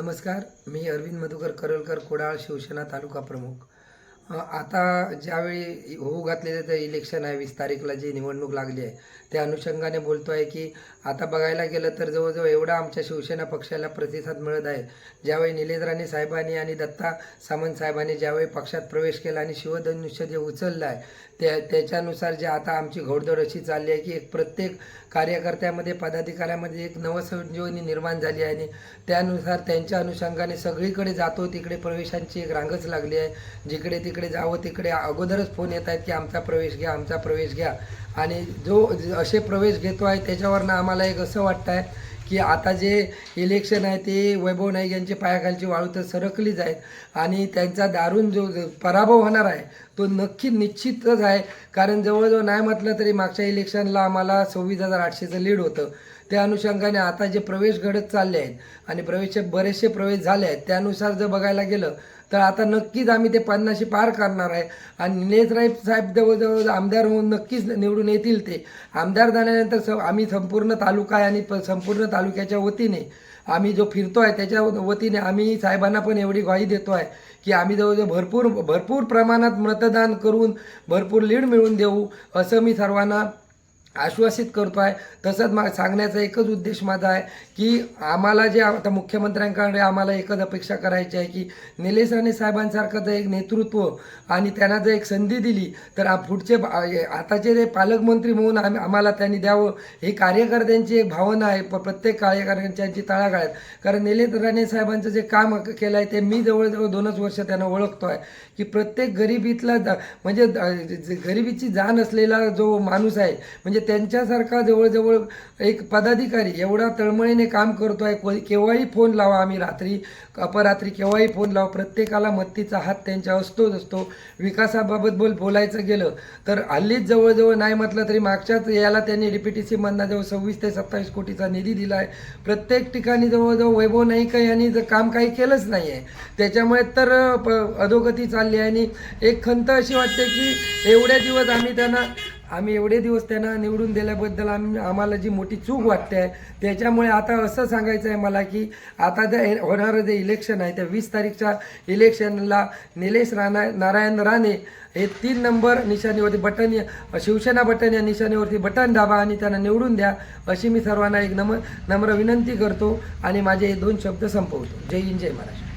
नमस्कार मी अरविंद मधुकर करलकर कोडाळ शिवसेना तालुका प्रमुख. आता ज्यावेळी होऊ घातलेलं तर इलेक्शन आहे वीस तारीखला जी निवडणूक लागली आहे त्या अनुषंगाने बोलतो आहे की आता बघायला गेलं तर जवळजवळ एवढा आमच्या शिवसेना पक्षाला प्रतिसाद मिळत आहे. ज्यावेळी निलेश राणे साहेबांनी आणि दत्ता सामंत साहेबांनी ज्यावेळी पक्षात प्रवेश केला आणि शिवधनुष्य जे उचललं आहे त्या त्याच्यानुसार जे आता आमची घोडदौड अशी चालली आहे की एक प्रत्येक कार्यकर्त्यामध्ये पदाधिकाऱ्यामध्ये एक नवसंजीवनी निर्माण झाली आहे आणि त्यानुसार त्यांच्या अनुषंगाने सगळीकडे जातो तिकडे प्रवेशांची एक रांगच लागली आहे. जिकडे तिकडे इकडे जावं तिकडे अगोदरच फोन येत आहेत की आमचा प्रवेश घ्या आमचा प्रवेश घ्या. आणि जो असे प्रवेश घेतो आहे त्याच्यावरनं आम्हाला एक असं वाटतं आहे की आता जे इलेक्शन आहे ते वैभव नाईक यांची पायाखालची वाळू तर सरकलीच आहे आणि त्यांचा दारुण जो जो पराभव होणार आहे तो नक्की निश्चितच आहे. कारण जवळजवळ नाही म्हटलं तरी मागच्या इलेक्शनला आम्हाला सव्वीस हजार आठशेचं लीड होतं. त्या अनुषंगाने आता जे प्रवेश घडत चालले आहेत आणि प्रवेशचे बरेचसे प्रवेश झाले आहेत त्यानुसार जर बघायला गेलं तर आता नक्कीच आम्ही ते पन्नाशी पार करणार आहे. आणि निलेश साहेब जवळजवळ आमदार होऊन नक्कीच निवडून येतील ते. आमदार झाल्यानंतर स आम्ही संपूर्ण तालुका आहे आणि प संपूर्ण तालुक्याच्या वतीने आम्ही जो फिरतो आहे त्याच्या वतीने आम्ही साहेबांना पण एवढी ग्वाही देतो आहे की आम्ही जवळजवळ भरपूर भरपूर प्रमाणात मतदान करून भरपूर लीड मिळवून देऊ असं मी सर्वांना आश्वासित करतो आहे तसंच मा सांगण्याचा एकच उद्देश माझा आहे की आम्हाला जे आता मुख्यमंत्र्यांकडे आम्हाला एकच अपेक्षा करायची आहे की निलेश राणे साहेबांसारखं जर एक नेतृत्व आणि त्यांना जर एक संधी दिली तर पुढचे आताचे जे पालकमंत्री म्हणून आम्ही आम्हाला त्यांनी द्यावं. ही कार्यकर्त्यांची एक भावना आहे प- प्रत्येक कार्यकर्त्यांची तळागाळात कारण निलेश राणे साहेबांचं जे काम केलं आहे ते मी जवळजवळ दोनच वर्ष त्यांना ओळखतो आहे की प्रत्येक गरिबीतला द- म्हणजे गरिबीची जाण असलेला जो माणूस आहे म्हणजे म्हणजे त्यांच्यासारखा जवळजवळ एक पदाधिकारी एवढा तळमळीने काम करतो आहे को- केव्हाही फोन लावा आम्ही रात्री अपरात्री केव्हाही फोन लावा. प्रत्येकाला मत्तीचा हात त्यांच्या असतोच असतो. विकासाबाबत बोल बोलायचं गेलं तर हल्लीच जवळजवळ नाही म्हटलं तरी मागच्याच याला त्यांनी डीपीटीसी मधनं जवळ सव्वीस ते सत्तावीस कोटीचा निधी दिला आहे प्रत्येक ठिकाणी जवळजवळ वैभव नाईक यांनी जर काम काही केलंच नाही आहे त्याच्यामुळे तर प- अधोगती चालली आहे आणि एक खंत अशी वाटते की एवढ्या दिवस आम्ही त्यांना आम्ही एवढे दिवस त्यांना निवडून दिल्याबद्दल आम्ही आम्हाला जी मोठी चूक वाटते आहे त्याच्यामुळे आता असं सांगायचं आहे मला की आता जे होणारं जे इलेक्शन आहे त्या वीस तारीखच्या इलेक्शनला निलेश राणा नारायण राणे हे तीन नंबर निशाणीवरती बटन शिवसेना बटन या निशाणीवरती बटन दाबा आणि त्यांना निवडून द्या अशी मी सर्वांना एक नम नम्र विनंती करतो आणि माझे हे दोन शब्द संपवतो. जय हिंद जय महाराष्ट्र.